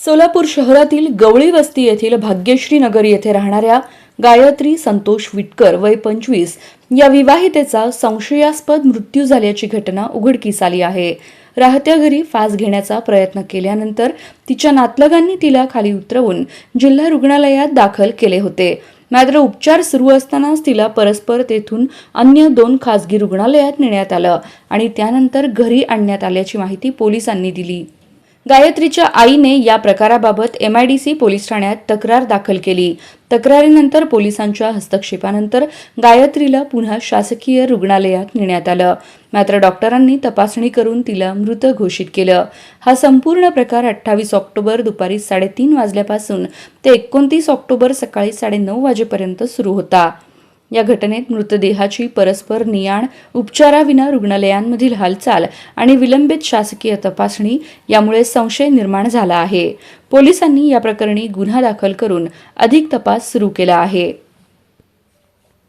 सोलापूर शहरातील गवळी वस्ती येथील भाग्यश्री नगर येथे राहणाऱ्या गायत्री संतोष विटकर वय पंचवीस या विवाहितेचा संशयास्पद मृत्यू झाल्याची घटना उघडकीस आली आहे. राहत्या घरी फास घेण्याचा प्रयत्न केल्यानंतर तिच्या नातलगांनी तिला खाली उतरवून जिल्हा रुग्णालयात दाखल केले होते. मात्र उपचार सुरू असतानाच तिला परस्पर तेथून अन्य दोन खासगी रुग्णालयात नेण्यात आलं आणि त्यानंतर घरी आणण्यात आल्याची माहिती पोलिसांनी दिली. गायत्रीच्या आईने या प्रकाराबाबत एमआयडीसी पोलीस ठाण्यात तक्रार दाखल केली. तक्रारीनंतर पोलिसांच्या हस्तक्षेपानंतर गायत्रीला पुन्हा शासकीय रुग्णालयात नेण्यात आलं. मात्र डॉक्टरांनी तपासणी करून तिला मृत घोषित केलं. हा संपूर्ण प्रकार अठ्ठावीस ऑक्टोबर दुपारी साडेतीन वाजल्यापासून ते एकोणतीस ऑक्टोबर सकाळी साडेनऊ वाजेपर्यंत सुरू होता. या घटनेत मृतदेहाची परस्पर नियाण उपचाराविना रुग्णालयांमधील हालचाल आणि विलंबित शासकीय तपासणी यामुळे संशय निर्माण झाला आहे. पोलिसांनी या प्रकरणी गुन्हा दाखल करून अधिक तपास सुरू केला आहे.